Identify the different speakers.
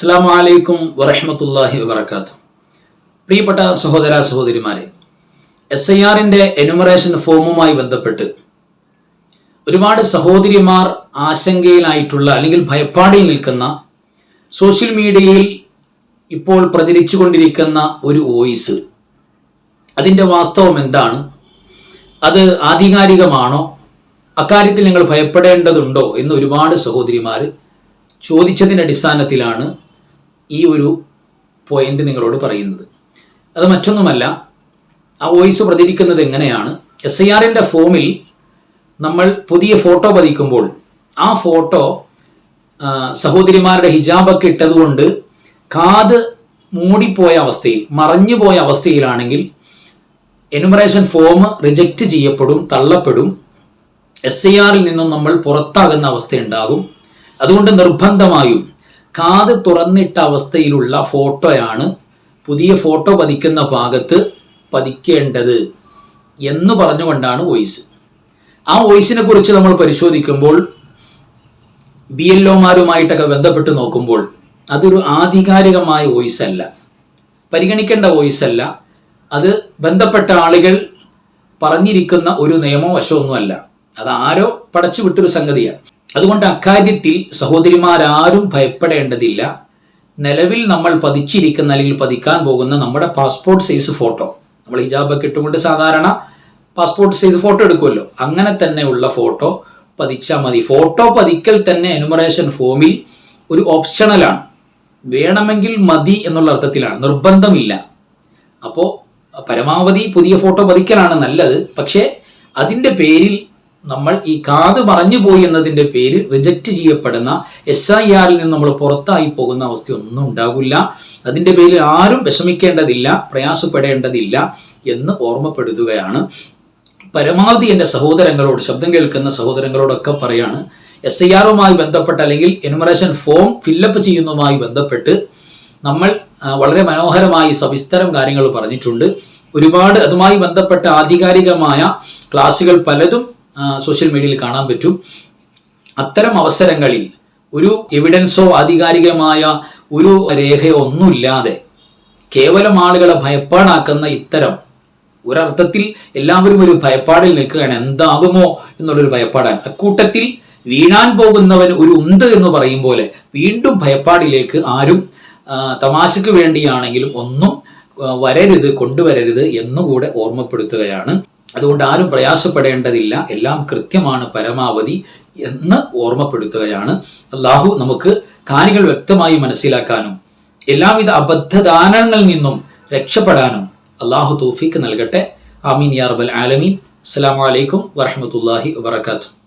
Speaker 1: അസ്സാം വലൈക്കും വറഹമത്തല്ലാഹി വബർക്കാത്തു പ്രിയപ്പെട്ട സഹോദര സഹോദരിമാരെ എസ് ഐ ആറിന്റെ എനുമറേഷൻ ഫോമുമായി ബന്ധപ്പെട്ട് ഒരുപാട് സഹോദരിമാർ ആശങ്കയിലായിട്ടുള്ള അല്ലെങ്കിൽ ഭയപ്പാടിൽ നിൽക്കുന്ന സോഷ്യൽ മീഡിയയിൽ ഇപ്പോൾ പ്രചരിച്ചു കൊണ്ടിരിക്കുന്ന ഒരു വോയിസ്. അതിന്റെ വാസ്തവം എന്താണ്? അത് ആധികാരികമാണോ? അക്കാര്യത്തിൽ നിങ്ങൾ ഭയപ്പെടേണ്ടതുണ്ടോ എന്ന് ഒരുപാട് സഹോദരിമാർ ചോദിച്ചതിന്റെ അടിസ്ഥാനത്തിലാണ് ഈ ഒരു പോയിന്റ് നിങ്ങളോട് പറയുന്നത്. അത് മറ്റൊന്നുമല്ല ആ വോയിസ് പ്രതികരിക്കുന്നത് എങ്ങനെയാണ്? എസ് ഐ ആറിന്റെ ഫോമിൽ നമ്മൾ പുതിയ ഫോട്ടോ പതിക്കുമ്പോൾ ആ ഫോട്ടോ സഹോദരിമാരുടെ ഹിജാബൊക്കെ ഇട്ടതുകൊണ്ട് കാത് മൂടിപ്പോയ അവസ്ഥയിൽ മറഞ്ഞു പോയ അവസ്ഥയിലാണെങ്കിൽ എനുമറേഷൻ ഫോം റിജക്റ്റ് ചെയ്യപ്പെടും തള്ളപ്പെടും. എസ് ഐ ആറിൽ നിന്നും നമ്മൾ പുറത്താകുന്ന അവസ്ഥയുണ്ടാകും. അതുകൊണ്ട് നിർബന്ധമായും കാത് തുറന്നിട്ട അവസ്ഥയിലുള്ള ഫോട്ടോയാണ് പുതിയ ഫോട്ടോ പതിക്കുന്ന ഭാഗത്ത് പതിക്കേണ്ടത് എന്ന് പറഞ്ഞുകൊണ്ടാണ് വോയിസ്. ആ വോയിസിനെ കുറിച്ച് നമ്മൾ പരിശോധിക്കുമ്പോൾ ബി എൽ ഒമാരുമായിട്ടൊക്കെ ബന്ധപ്പെട്ട് നോക്കുമ്പോൾ അതൊരു ആധികാരികമായ വോയിസ് അല്ല പരിഗണിക്കേണ്ട വോയിസ് അല്ല അത് ബന്ധപ്പെട്ട ആളുകൾ പറഞ്ഞിരിക്കുന്ന ഒരു നിയമവശമൊന്നുമല്ല അത് ആരോ പടച്ചു വിട്ടൊരു സംഗതിയാണ്. അതുകൊണ്ട് അക്കാര്യത്തിൽ സഹോദരിമാരാരും ഭയപ്പെടേണ്ടതില്ല. നിലവിൽ നമ്മൾ പതിച്ചിരിക്കുന്ന അല്ലെങ്കിൽ പതിക്കാൻ പോകുന്ന നമ്മുടെ പാസ്പോർട്ട് സൈസ് ഫോട്ടോ നമ്മൾ ഹിജാബൊക്കെ ഇട്ടുകൊണ്ട് സാധാരണ പാസ്പോർട്ട് സൈസ് ഫോട്ടോ എടുക്കുമല്ലോ. അങ്ങനെ തന്നെയുള്ള ഫോട്ടോ പതിച്ചാൽ മതി. ഫോട്ടോ പതിക്കൽ തന്നെ എനുമറേഷൻ ഫോമിൽ ഒരു ഓപ്ഷണലാണ് വേണമെങ്കിൽ മതി എന്നുള്ള അർത്ഥത്തിലാണ്. നിർബന്ധമില്ല. അപ്പോൾ പരമാവധി പുതിയ ഫോട്ടോ പതിക്കലാണ് നല്ലത്. പക്ഷേ അതിന്റെ പേരിൽ നമ്മൾ ഈ കാത് പറഞ്ഞു പോയി എന്നതിന്റെ പേര് റിജക്റ്റ് ചെയ്യപ്പെടുന്ന എസ് ഐ ആറിൽ നിന്ന് നമ്മൾ പുറത്തായി പോകുന്ന അവസ്ഥയൊന്നും ഉണ്ടാകില്ല അതിന്റെ പേരിൽ ആരും വിഷമിക്കേണ്ടതില്ല പ്രയാസപ്പെടേണ്ടതില്ല എന്ന് ഓർമ്മപ്പെടുത്തുകയാണ്. പരമാവധി എന്റെ സഹോദരങ്ങളോട് ശബ്ദം കേൾക്കുന്ന സഹോദരങ്ങളോടൊക്കെ പറയാണ് എസ് ഐ ആറുമായി ബന്ധപ്പെട്ട് അല്ലെങ്കിൽ എനുമറേഷൻ ഫോം ഫില്ലപ്പ് ചെയ്യുന്നതുമായി ബന്ധപ്പെട്ട് നമ്മൾ വളരെ മനോഹരമായി സവിസ്തരം കാര്യങ്ങൾ പറഞ്ഞിട്ടുണ്ട്. ഒരുപാട് അതുമായി ബന്ധപ്പെട്ട ആധികാരികമായ ക്ലാസ്സുകൾ പലതും സോഷ്യൽ മീഡിയയിൽ കാണാൻ പറ്റും. അത്തരം അവസരങ്ങളിൽ ഒരു എവിഡൻസോ ആധികാരികമായ ഒരു രേഖയോ ഒന്നുമില്ലാതെ കേവലം ആളുകളെ ഭയപ്പാടാക്കുന്ന ഇത്തരം ഒരർത്ഥത്തിൽ എല്ലാവരും ഒരു ഭയപ്പാടിൽ നിൽക്കുകയാണ്. എന്താകുമോ എന്നുള്ളൊരു ഭയപ്പാടാണ്. അക്കൂട്ടത്തിൽ വീണാൻ പോകുന്നവൻ ഒരു ഉന്ത് എന്ന് പറയും പോലെ വീണ്ടും ഭയപ്പാടിലേക്ക് ആരും തമാശയ്ക്ക് വേണ്ടിയാണെങ്കിലും ഒന്നും വരരുത് കൊണ്ടുവരരുത് എന്നുകൂടെ ഓർമ്മപ്പെടുത്തുകയാണ്. അതുകൊണ്ട് ആരും പ്രയാസപ്പെടേണ്ടതില്ല. എല്ലാം കൃത്യമാണ് പരമാവധി എന്ന് ഓർമ്മപ്പെടുത്തുകയാണ്. അള്ളാഹു നമുക്ക് കാര്യങ്ങൾ വ്യക്തമായി മനസ്സിലാക്കാനും എല്ലാവിധ അബദ്ധദാനങ്ങളിൽ നിന്നും രക്ഷപ്പെടാനും അള്ളാഹു തൗഫീക്ക് നൽകട്ടെ. ആമീൻ യാ റബ്ബൽ ആലമീൻ. അസ്സാം വലൈക്കും വറഹ്മത്തുള്ളാഹി വബറകാതുഹു.